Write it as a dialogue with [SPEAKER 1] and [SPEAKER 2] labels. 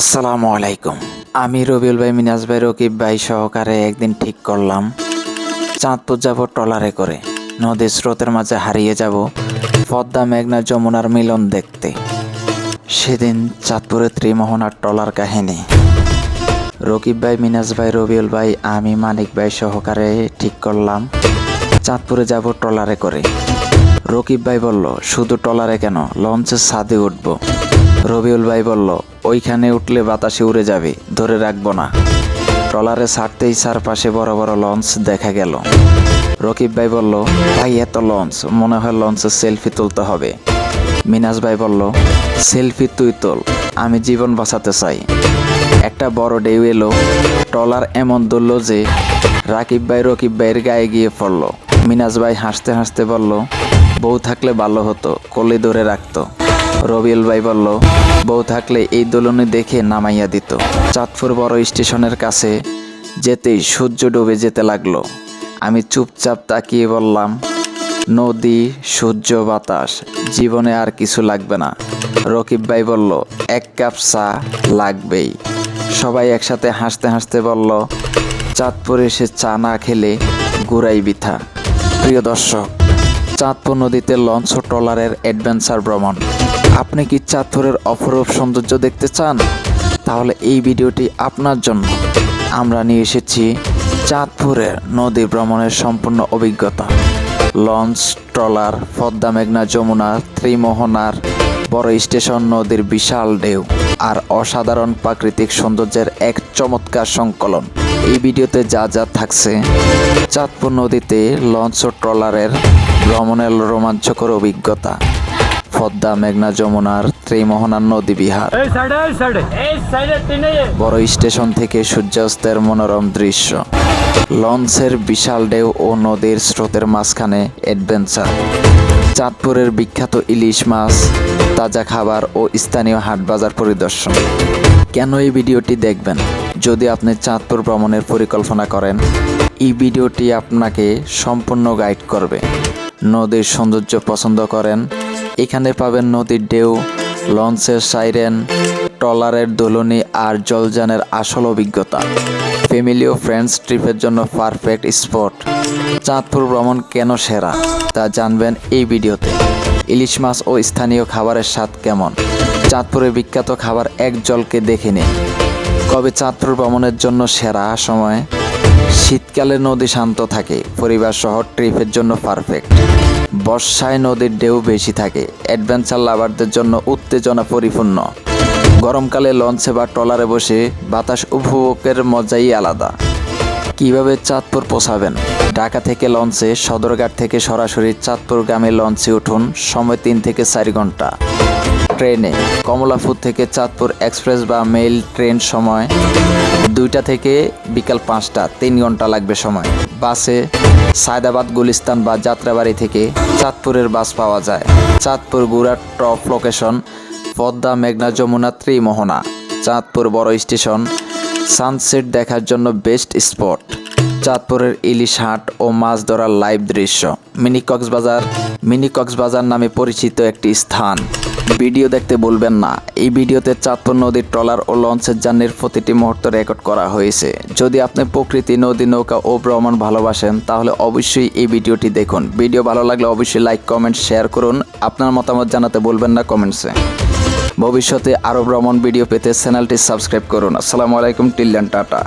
[SPEAKER 1] আসসালামু আলাইকুম। আমি রবিউল ভাই, মিনাজ ভাই, রকিব ভাই সহকারে একদিন ঠিক করলাম। চাঁদপুর যাব ট্রলারে করে। নদীর স্রোতের মাঝে হারিয়ে যাব পদ্মা মেঘনা যমুনার মিলন দেখতে। সেদিন চাঁদপুরের ত্রিমোহনার ট্রলার কাহিনী। রকিব ভাই, মিনাজ ভাই, রবিউল ভাই, আমি, মানিক ভাই সহকারে ঠিক করলাম। চাঁদপুরে যাব ট্রলারে করে। রকিব ভাই বলল, শুধু ট্রলারে কেন? লঞ্চের ছাদে উঠব। রবিউল ভাই বলল, ওইখানে উঠলে বাতাসে উড়ে যাবে, ধরে রাখব না। ট্রলারে ছাড়তেই চারপাশে বড় বড় লঞ্চ দেখা গেল। রকিব ভাই বলল, ভাই, এত লঞ্চ, মনে হয় লঞ্চে সেলফি তুলতে হবে। মিনাজ ভাই বলল, সেলফি তুই তোল, আমি জীবন বাঁচাতে চাই। একটা বড় ডেউ এলো। ট্রলার এমন দুলল যে রাকিব ভাই রকিব ভাইয়ের গায়ে গিয়ে পড়ল। মিনাজ ভাই হাসতে হাসতে বলল, বউ থাকলে ভালো হতো, কোলে ধরে রাখতো। রবিউল ভাই বলল, বউ থাকলে এই দোলনে দেখে নামাইয়া দিত। চাঁদপুর বড় স্টেশনের কাছে যেতেই সূর্য ডুবে যেতে লাগল। আমি চুপচাপ তাকিয়ে বললাম, নদী, সূর্য, বাতাস, জীবনে আর কিছু লাগবে না। রকিব ভাই বলল, এক কাপ চা লাগবেই। সবাই একসাথে হাসতে হাসতে বলল, চাঁদপুরে এসে চা না খেলে গুড়াই বিথা। প্রিয় দর্শক চাঁদপুর নদীতে লঞ্চ ও ট্রলারের অ্যাডভেঞ্চার ভ্রমণ। আপনি কি চাঁদপুরের অপরূপ সৌন্দর্য দেখতে চান? তাহলে এই ভিডিওটি আপনার জন্য। আমরা নিয়ে এসেছি চাঁদপুরের নদী ভ্রমণের সম্পূর্ণ অভিজ্ঞতা। লঞ্চ, ট্রলার, পদ্মা মেঘনা যমুনা, ত্রিমোহনার বড় স্টেশন নদীর বিশাল ঢেউ আর অসাধারণ প্রাকৃতিক সৌন্দর্যের এক চমৎকার সংকলন। এই ভিডিওতে যা যা থাকছে চাঁদপুর নদীতে লঞ্চ ও ট্রলারের ভ্রমণের রোমাঞ্চকর অভিজ্ঞতা পদ্মা মেঘনা যমুনার ত্রিমোহনার নদী বিহার বড় স্টেশন থেকে সূর্যাস্তের মনোরম দৃশ্য লঞ্চের বিশাল ঢেউ ও নদীর স্রোতের মাঝখানে অ্যাডভেঞ্চার চাঁদপুরের বিখ্যাত ইলিশ মাছ, তাজা খাবার ও স্থানীয় হাট বাজার পরিদর্শন। কেন এই ভিডিওটি দেখবেন? যদি আপনি চাঁদপুর ভ্রমণের পরিকল্পনা করেন, এই ভিডিওটি আপনাকে সম্পূর্ণ গাইড করবে। নদীর সৌন্দর্য পছন্দ করেন, এখানে পাবেন নদীর ঢেউ, লঞ্চের সাইরেন ট্রলারের দোলনি আর জলযানের আসল অভিজ্ঞতা। ফ্যামিলি ও ফ্রেন্ডস ট্রিপের জন্য পারফেক্ট স্পট। চাঁদপুর ভ্রমণ কেন সেরা? তা জানবেন এই ভিডিওতে। ইলিশ মাছ ও স্থানীয় খাবারের স্বাদ কেমন? চাঁদপুরের বিখ্যাত খাবার এক জলকে দেখে নিন। কবে চাঁদপুর ভ্রমণের জন্য সেরা সময়? শীতকালে নদী শান্ত থাকে, পরিবার সহ ট্রিপের জন্য পারফেক্ট। বর্ষায় নদীর ঢেউ বেশি থাকে, অ্যাডভেঞ্চার লাভারদের জন্য উত্তেজনা পরিপূর্ণ। গরমকালে লঞ্চে বা ট্রলারে বসে বাতাস উপভোগের মজাই আলাদা। কীভাবে চাঁদপুর পৌঁছাবেন? ঢাকা থেকে লঞ্চে, সদরঘাট থেকে সরাসরি চাঁদপুর গ্রামে লঞ্চে উঠুন সময় তিন থেকে চার ঘণ্টা। ট্রেনে, কমলাপুর থেকে চাঁদপুর এক্সপ্রেস বা মেইল ট্রেন সময় দুইটা থেকে বিকাল পাঁচটা, তিন ঘণ্টা লাগবে সময়। বাসে, সায়দাবাদ গুলিস্তান বা যাত্রাবাড়ি থেকে চাঁদপুরের বাস পাওয়া যায়। চাঁদপুর গুড়ার টপ লোকেশন পদ্মা, মেঘনা, যমুনা, ত্রিমোহনা, চাঁদপুর বড় স্টেশন, সানসেট দেখার জন্য বেস্ট স্পট, চাঁদপুরের ইলিশ হাট ও মাছ ধরার লাইভ দৃশ্য, মিনি কক্সবাজার মিনি কক্সবাজার নামে পরিচিত একটি স্থান। ভিডিও দেখতে বলবেন না। এই ভিডিওতে চাঁদপুর নদীর ট্রলার ও লঞ্চের জার্নির প্রতিটি মুহূর্ত রেকর্ড করা হয়েছে। যদি আপনি প্রকৃতি, নদী, নৌকা ও ভ্রমণ ভালোবাসেন, তাহলে অবশ্যই এই ভিডিওটি দেখুন। ভিডিও ভালো লাগলে অবশ্যই লাইক, কমেন্ট, শেয়ার করুন। আপনার মতামত জানাতে বলবেন না কমেন্টসে। ভবিষ্যতে আরও ভ্রমণ ভিডিও পেতে চ্যানেলটি সাবস্ক্রাইব করুন। আসসালামু আলাইকুম, টিল্লান টাটা।